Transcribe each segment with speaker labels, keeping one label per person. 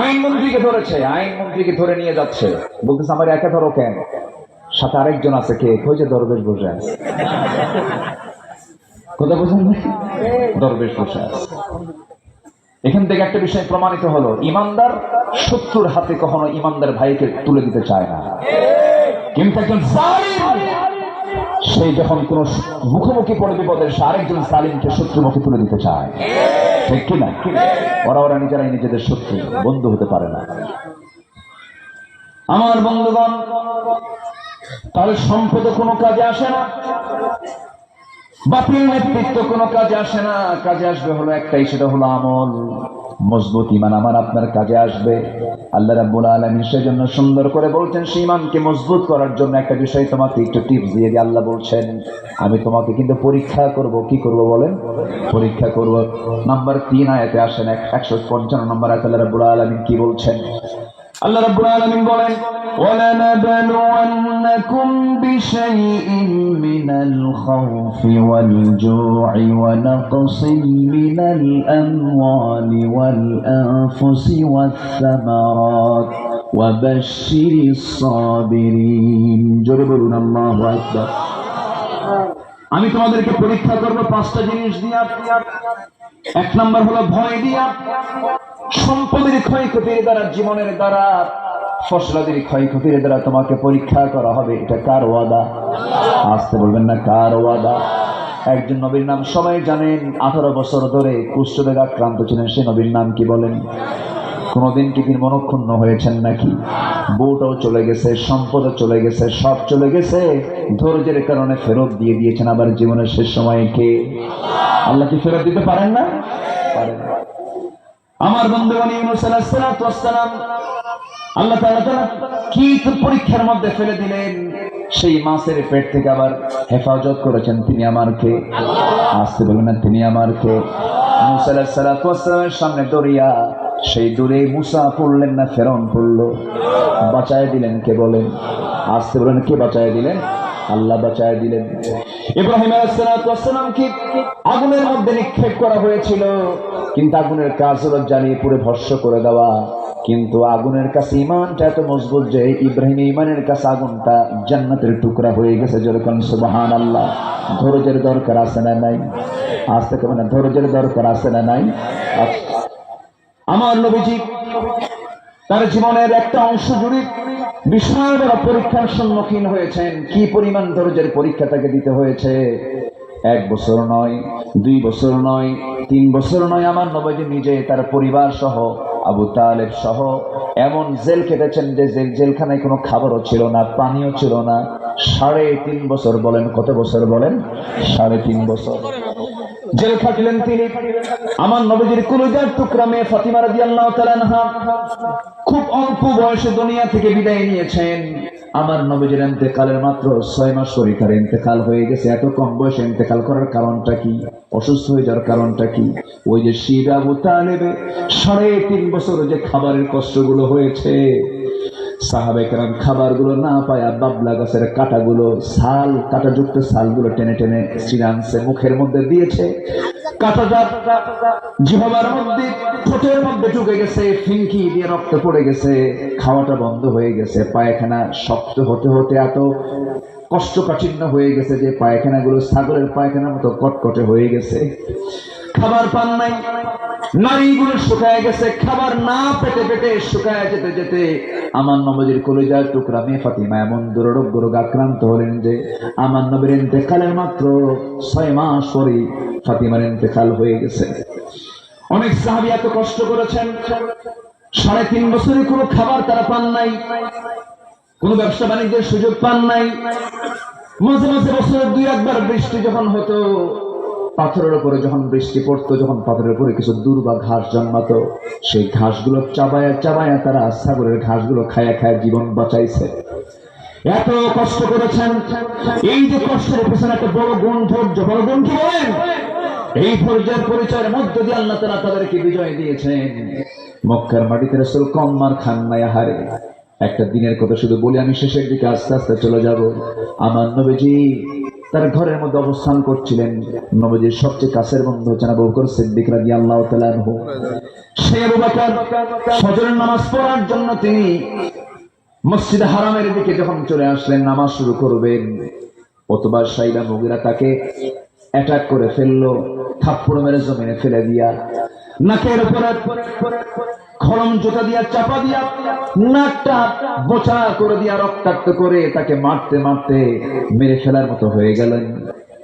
Speaker 1: আইনমন্ত্রীকে ধরেছে, আইনমন্ত্রীকে ধরে নিয়ে যাচ্ছে। বলতেছে, আমার একা ধরো কেন? সাথে আরেকজন আছে কে? দরবেশ বসে আছে। কথা দরবেশ বসে আছে। এখান থেকে একটা বিষয় প্রমাণিত হলো, ইমানদার শত্রুর হাতে কখনো ইমানদার ভাইকে তুলে দিতে চায় না। কিন্তু একজন সেই যখন কোন মুখোমুখি পড়ে বিপদের, সে আরেকজন সালিমকে শত্রু মুখে তুলে দিতে চায়। ঠিক কিনা ওরা ওরা নিজেরাই নিজেদের শত্রু, বন্ধু হতে পারে না। আমার বন্ধুগণ, তাহলে সম্পদ কোনো কাজে আসে না? বাপির নেতৃত্ব কোনো কাজে আসে না? কাজে আসবে হলো একটাই, সেটা হলো আমল। মজবুত ইমান আমার আপনার কাজে আসবে। আল্লাহ রাব্বুল আলামিন সেজন্য সুন্দর করে বলছেন সেই ইমানকে মজবুত করার জন্য একটা বিষয় তোমাকে একটু টিপস দিয়ে দিয়ে আল্লাহ বলছেন, আমি তোমাকে কিন্তু পরীক্ষা করব। কি করব বলেন? পরীক্ষা করব। নাম্বার তিন আয়াতে আসেন একশো পঞ্চান্ন নম্বর আয়াত আল্লাহ রাব্বুল আলামিন কি বলছেন? আল্লাহ রাব্বুল আলামিন বলেন ولنبلونكم بشيء من الخوف والجوع ونقص من الأموال والأنفس والثمرات وبشر الصابرين جربنا الله أكبر আমি তোমাদেরকে পরীক্ষা করব পাঁচটা জিনিস দিয়া এক নম্বর হলো ভয় দিয়া, সম্পদের ক্ষয়ক্ষতির দ্বারা, জীবনের দ্বারা, ফসলাদের ক্ষয়ক্ষতির দ্বারা তোমাকে পরীক্ষা করা হবে। এটা কার ওয়াদা? আসতে বলবেন না, কার ওয়াদা? একজন নবীর নাম সবাই জানেন, আঠারো বছর ধরে কুষ্ঠরোগ আক্রান্ত ছিলেন, সে নবীর নাম কি বলেন? কোনোদিন কি তিনি মনক্ষুণ্ণ হয়েছেন নাকি? বউটাও চলে গেছে, সম্পদও চলে গেছে, সব চলে গেছে। ধৈর্যের কারণে ফেরত দিয়ে দিয়েছেন, আবার জীবনের শেষ সময়ে কে? আল্লাহ কি ফেরত দিতে পারেন না? আমার বন্ধুগণ, ইউনুস আল্লাহ কি পরীক্ষার মধ্যে ফেলে দিলেন? সেই মাছের পেট থেকে আবার হেফাজত করেছেন তিনি আমার কে আসতে বলবেন না, তিনি আমার কে মুসা সামনে দরিয়া সেই দূরে মুসা পড়লেন না, ফেরন পড়ল। বাঁচায় দিলেন কে বলেন? আসতে বলেন, কে বাঁচায় দিলেন? আল্লাহ বাঁচায় দিলেন। ইব্রাহিম আলাইসালামকে আগুনের মধ্যে নিক্ষেপ করা হয়েছিল? কিন্তু আগুনের কাজ হলো জ্বালিয়ে পুরে ভস্য করে দেওয়া। কিন্তু আগুনের কাছে ইমানটা এত মজবুত যে ইব্রাহিম ইমানের কাছে আগুনটা জান্নাতের টুকরা হয়ে গেছে। যেরকম সুবাহান আল্লাহ ধৈর্যের দরকার আছে না নাই? আজ থেকে মানে ধৈর্যের দরকার আছে না নাই? আচ্ছা। আমার নবীজি তার জীবনের একটা অংশ জুড়ে বিশাল বড় পরীক্ষার সম্মুখীন হয়েছেন। কি পরিমাণ ধৈর্যের পরীক্ষা তাকে দিতে হয়েছে? এক বছর নয়, দুই বছর নয়, তিন বছর নয়। আমার নবীজি নিজে, তার পরিবার সহ, আবু তালেব সহ, এমন জেল কেটেছেন যে জেল, জেলখানায় কোনো খাবারও ছিল না পানিও ছিল না। সাড়ে তিন বছর বলেন, কত বছর বলেন? সাড়ে তিন বছর। জেল খাটলেন তিনি। আমার নবীজির কুলুজার টুকরা মেয়ে ফাতিমা তাআলা আনহা খুব অল্প বয়সে দুনিয়া থেকে বিদায় নিয়েছেন। আমার নবীজির ইন্তেকালের মাত্র ছয় মাস পরে তার ইন্তেকাল হয়ে গেছে। এত কম বয়সে ইন্তেকাল করার কারণটা কি? অসুস্থ হয়ে যাওয়ার কারণটা কি? ওই যে শিব আবু তালেবে সাড়ে তিন বছর যে খাবারের কষ্টগুলো হয়েছে সাহাবেকরাম খাবারগুলো না পায় বাবলা গাছের কাটাগুলো ছাল কাটাযুক্ত ছালগুলো টেনে টেনে সিরানসে মুখের মধ্যে দিয়েছে। ঢুকে গেছে পড়ে গেছে, খাওয়াটা বন্ধ হয়ে গেছে, পায়খানা শক্ত হতে হতে হয়ে গেছে যে পায়খানাগুলো পায়খানার মতো কটকটে হয়ে গেছে। খাবার পান নাই। নারীগুলো শুকায় গেছে, খাবার না পেটে পেটে শুকায় যেতে যেতে আমার নবজির কলিজার টুকরা মেয়ে ফাতিমা এমন দুরোগ রোগ আক্রান্ত হলেন যে আমার নবীর ইন্তেকালের মাত্র ছয় মাস পরে ফাতিমার ইন্তেকাল হয়ে গেছে। অনেক সাহাবি এত কষ্ট করেছেন, সাড়ে তিন বছরে কোনো খাবার তারা পান নাই, কোনো ব্যবসা বাণিজ্যের সুযোগ পান নাই। মাঝে মাঝে বছরে দুই একবার বৃষ্টি যখন হতো পাথরের উপরে যখন বৃষ্টি পড়তো, যখন পাথরের উপরে কিছু দূর বা ঘাস জন্মাতো, সেই ঘাসগুলো চাবায়া চাবায়া তারা সাগরের ঘাসগুলো খায়া খায়া জীবন বাঁচাইছে। এত কষ্ট করেছেন? এই যে কষ্টের পেছনে একটা বড় গুণ ধৈর্য বড় গুণ কি বলেন? এই ধৈর্যের পরিচয়ের মধ্য দিয়ে আল্লাহ তারা তাদেরকে বিজয় দিয়েছেন। মক্কার মাটিতে রসুল কম মার খান নাই হারে। একটা দিনের কথা শুধু বলি, আমি শেষের দিকে আস্তে আস্তে চলে যাব। আমার নবীজি তার ঘরের মধ্যে অবস্থান করছিলেন নবীজির সবচেয়ে কাছের বন্ধু হচ্ছেন আবু বকর সিদ্দিক তাআলা আনহু। সে আবু বকর ফজরের নামাজ পড়ার জন্য তিনি মসজিদ হারামের দিকে যখন চলে আসলেন, নামাজ শুরু করবেন, অথবা সাইদা মুগিরা তাকে অ্যাটাক করে ফেলল, থাপ্পড় মেরে জমিনে ফেলে দিয়া। নাকের উপরে খরম জোতা দিয়া, চাপা দিয়া, নাকটা বোচা করে দিয়া, রক্তাক্ত করে তাকে মারতে মারতে মেরে ফেলার মতো হয়ে গেলেন।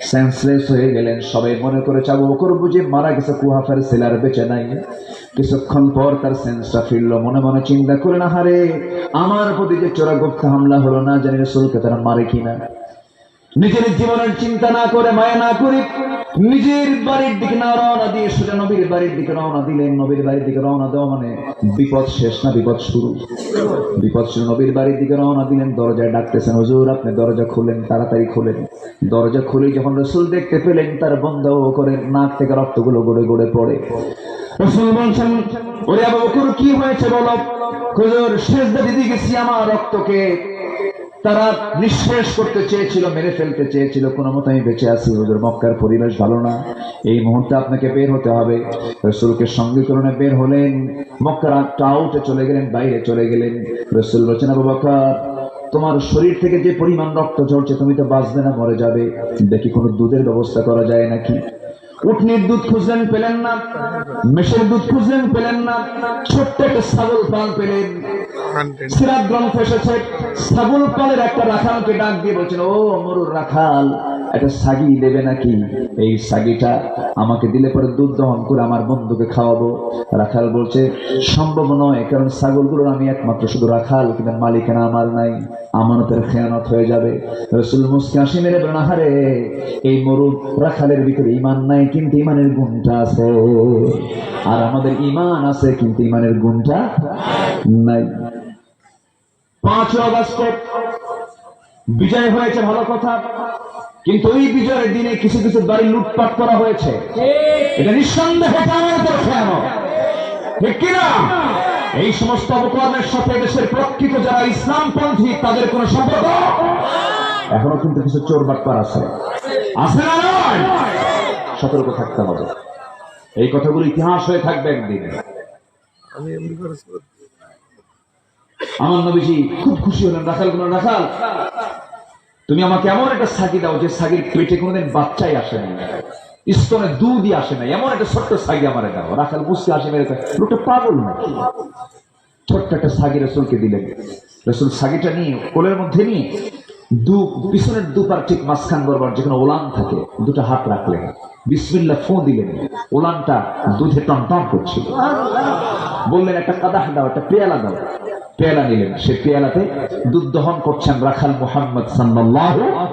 Speaker 1: সেন্সলেস হয়ে গেলেন সবাই। মনে করে চাবো বকর বুঝে মারা গেছে কুহাফের সেলার বেঁচে নাই। কিছুক্ষণ পর তার সেন্সটা ফিরলো। মনে মনে চিন্তা করে না হারে আমার প্রতি যে চোরা গুপ্ত হামলা হলো না, জানি রসুলকে তারা মারে কিনা। নিজের জীবনের চিন্তা না করে, মায়া না করে নিজের বাড়ির দিকে না রওনা দিয়ে সোজা নবীর বাড়ির দিকে রওনা দিলেন। নবীর বাড়ির দিকে রওনা দেওয়া মানে বিপদ শেষ না বিপদ শুরু? বিপদ শুরু, নবীর বাড়ির দিকে রওনা দিলেন। দরজায় ডাকতেছেন, হুজুর, আপনি দরজা খুলেন, তাড়াতাড়ি খুলেন। দরজা খুলে যখন রসুল দেখতে পেলেন, তার বন্ধ করে নাক থেকে রক্তগুলো গড়ে গড়ে পড়ে। রসুল বলছেন, ওরে আবু বকর, কি হয়েছে বলো? হুজুর শেষ দিদি গেছি, আমার রক্তকে তারা নিঃশেষ করতে চেয়েছিল, মেরে ফেলতে চেয়েছিল। কোনো মতো আমি বেঁচে আছি, হুজুর, মক্কার পরিবেশ ভালো না। এই মুহূর্তে আপনাকে বের হতে হবে। রসুলকে সঙ্গীকরণে বের হলেন। মক্কার আউটে চলে গেলেন, বাইরে চলে গেলেন। রসুল বলছেন, আবু বকর, তোমার শরীর থেকে যে পরিমাণ রক্ত ঝরছে, তুমি তো বাঁচবে না, মরে যাবে। দেখি কোনো দুধের ব্যবস্থা করা যায় নাকি? উটনির দুধ খুঁজলেন পেলেন না। মেষের দুধ খুঁজলেন পেলেন না। ছোট্ট একটা ছাগল পাল পেলেন। সিরাত গ্রন্থ এসেছে ছাগল পালের একটা রাখালকে ডাক দিয়ে বলছেন ও মরুর রাখাল একটা সাগি দেবে নাকি? এই সাগিটা আমাকে দিলে পরে দুধ দহন করে আমার বন্ধুকে খাওয়াবো। রাখাল বলছে, সম্ভব নয়, কারণ ছাগলগুলোর আমি একমাত্র শুধু রাখাল, কিন্তু মালিকানা আমার নাই। আমানতের খেয়ানত হয়ে যাবে। রসুল মুসকে আসি মেরে আহারে, এই মরু রাখালের ভিতরে ইমান নাই, কিন্তু ইমানের গুণটা আছে। আর আমাদের ইমান আছে, কিন্তু ইমানের গুণটা নাই। পাঁচই আগস্ট, বিজয় হয়েছে, ভালো কথা। কিন্তু ওই বিজয়ের দিনে কিছু কিছু বাড়ি লুটপাট করা হয়েছে। এটা নিঃসন্দেহে খেয়ানো ঠিক কিনা? এই সমস্ত অপকর্মের সাথে দেশের প্রকৃত যারা ইসলামপন্থী তাদের কোন সম্পর্ক? এখনও কিন্তু কিছু চোর বাটপার আছে। আছে না নয়? সতর্ক থাকতে হবে। এই কথাগুলো ইতিহাস হয়ে থাকবে একদিন।
Speaker 2: আমি এমনি করে
Speaker 1: আমার নবীজি খুব খুশি হলেন রাখাল কোন রাখাল তুমি আমাকে এমন একটা সাগি দাও যে সাগির পেটে কোনোদিন বাচ্চাই আসে না স্তনে দুধই আসে নাই। এমন একটা ছোট্ট সাগি আমার দাও। রাখাল বুঝতে আসে মেরে লোকটা পাগল না? ছোট্ট একটা সাগি রসুলকে দিলেন। রসুল সাগিটা নিয়ে কোলের মধ্যে নিয়ে দু পিছনের দুপার ঠিক মাঝখান বরাবর যেখানে ওলান থাকে, দুটো হাত রাখলেন। বিসমিল্লা ফোঁ দিলেন। ওলানটা দুধে টন টন করছিল। বললেন, একটা কাদাহ দাও, একটা পেয়ালা দাও। পেয়ালা নিলেন। সে পেয়ালাতে দুধ দহন করছেন রাখাল মোহাম্মদ সাল্লাল্লাহু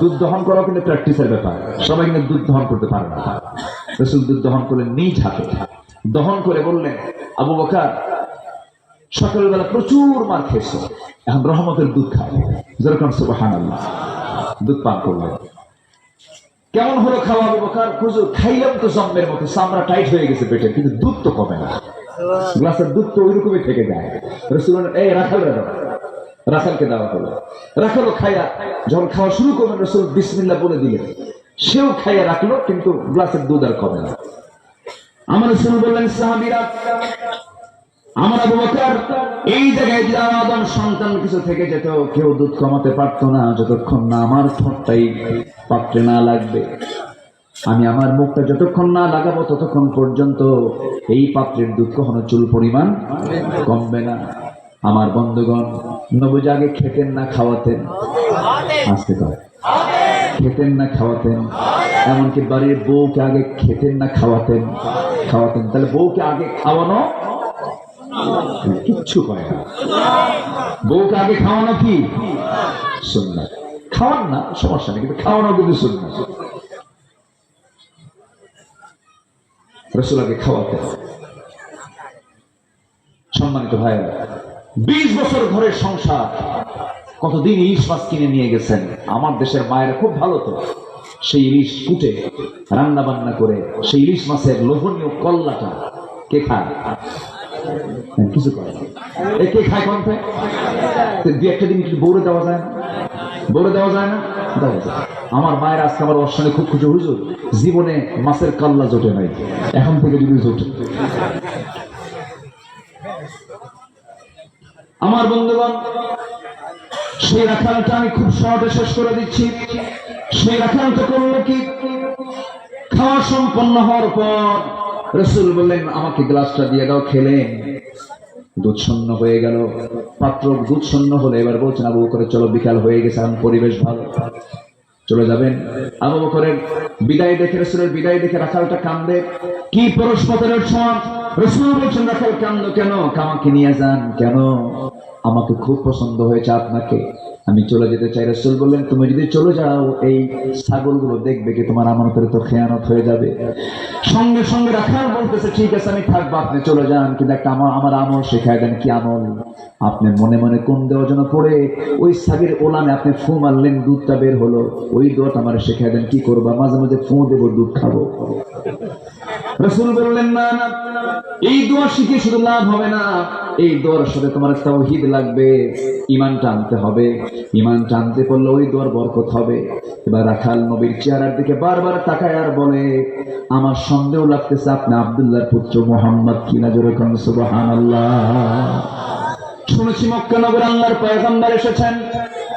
Speaker 1: দুধ দহন করা কিন্তু প্র্যাকটিসের ব্যাপার। সবাই কিন্তু দুধ দহন করতে পারে না। রসুল দুধ দহন করলেন নিজ হাতে। দহন করে বললেন, আবু বকার সকালবেলা প্রচুর মার খেয়েছে। এখন রহমতের দুধ খায়। যেরকম সুবাহান আল্লাহ দুধ পান করলেন। কেমন হলো খাওয়া, আবু বকার? হুজুর, খাইলাম তো জন্মের মতো, চামড়া টাইট হয়ে গেছে পেটে কিন্তু দুধ তো কমে না। গ্লাসের দুধ তো ওইরকমই থেকে যায়। রসুল এই রাখাল রাখালকে দেওয়া হলো। রাখালো খাইয়া, যখন খাওয়া শুরু করবেন রসুল বিসমিল্লা বলে দিলেন, সেও খাইয়া রাখল, কিন্তু গ্লাসের দুধ আর কমে না। আমার রসুল বললেন, সাহাবিরা আমার এই জায়গায় সন্তান কিছু থেকে যেত, কেউ দুধ কমাতে পারতো না, যতক্ষণ না আমার ঠোঁটটাই পাত্রে না লাগবে। আমি আমার মুখটা যতক্ষণ না লাগাবো, ততক্ষণ পর্যন্ত এই পাত্রের দুধ কখনো চুল পরিমাণ কমবে না। আমার বন্ধুগণ, নবুজ আগে খেতেন না খাওয়াতেন। আসতে পারে খেতেন না খাওয়াতেন। এমনকি বাড়ির বউকে আগে খেতেন না খাওয়াতেন। খাওয়াতেন। তাহলে বউকে আগে খাওয়ানো কিচ্ছু করে না। বউকে আগে খাওয়ানো কি? খাওয়ান না, সমস্যা নেই, কিন্তু খাওয়ানো কিন্তু রসুল আগে খাওয়াতেন সম্মানিত ভাইয়েরা, বিশ বছর ঘরের সংসার, কতদিন ইলিশ মাছ কিনে নিয়ে গেছেন? আমার দেশের মায়ের খুব ভালো তো। সেই ইলিশ কুটে রান্না বান্না করে, সেই ইলিশ মাছের লোভনীয় কল্লাটা কে খায়? কিছু করে না। এ কে খায় কন্ঠে দু একটা দিন একটু বৌড়ে দেওয়া যায় না? বৌড়ে দেওয়া যায় না? আমার মায়ের আজকে আমার সঙ্গে খুব খুশি, হুজুর, জীবনে মাছের কাল্লা জোটে নাই। এখন থেকে যদি জোটে। আমার বন্ধুগণ, সেই রাখালটা আমি খুব সহজে শেষ করে দিচ্ছি। সেই রাখালটা করল কি? খাওয়া সম্পন্ন হওয়ার পর রসুল বললেন, আমাকে গ্লাসটা দিয়ে দাও খেলেন শূন্য হয়ে গেল। পাত্র দুধ শূন্য হলে এবার বলছেন, আবু করে চলো, বিকাল হয়ে গেছে, এখন পরিবেশ ভালো। চলে যাবেন। আবু বকরের বিদায় দেখে, রসুলের বিদায় দেখে রাখালটা কান্দে। কি পরস্পরের সমান রসুল বলছেন, রাখাল, কান্দ কেন? কামাকে নিয়ে যান কেন? আমাকে খুব পছন্দ হয়েছে আপনাকে। আমি চলে যেতে চাই, রসুল বললেন, তুমি যদি চলে যাও, এই ছাগলগুলো দেখবে কি তোমার আমানতের তো খেয়ানত হয়ে যাবে। সঙ্গে সঙ্গে রাখাল বলতেছে, ঠিক আছে, আমি থাকব, আপনি চলে যান। কিন্তু একটা আমার আমার আমল শেখায় দেন, কি আমল? আপনি মনে মনে কোন দেওয়ার জন্য পড়ে, ওই সাগের ওলানে আপনি ফু মারলেন, দুধটা বের হলো, ওই দোয়াটা আমার শেখায় দেন, কি করব? মাঝে মাঝে ফু দেবো, দুধ খাব। রসুল বললেন, না না, এই দোয়া শিখে শুধু লাভ হবে না। এই দোয়ার সাথে তোমার তাওহীদ লাগবে। ইমান টানতে হবে। ইমান টানতে পারলে ওই দোয়ার বরকত হবে। এবার রাখাল নবীর চেহারার দিকে বারবার তাকায় আর বলে, আমার সন্দেহ লাগতেছে আপনি আব্দুল্লাহর পুত্র মোহাম্মদ কিনা জোরে কোন, সুবহানাল্লাহ। শুনেছি মক্কানগর আল্লাহর পয়গম্বর এসেছেন।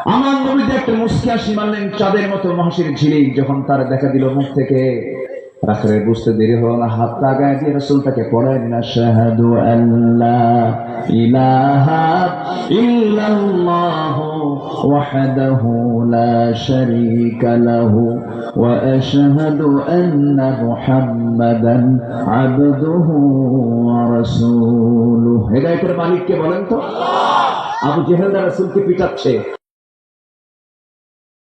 Speaker 1: আমার নবীতে একটা মুস্কি হাসি চাঁদের মতো মহাশির ঝিলিক, যখন তার দেখা দিল মুখ থেকে। রাখারে বুঝতে দেরি হলো না। হাত লাগায় দিয়ে রসুলটাকে পড়ায় না শাহাদু আল্লাহ ইলাহা লা শারীকা লাহু ওয়া আশহাদু আন্না মুহাম্মাদান আবদুহু ওয়া রাসূলুহু। হেদায়েতের মালিককে বলেন তো, আবু জেহেলরা রাসূলকে পিটাচ্ছে।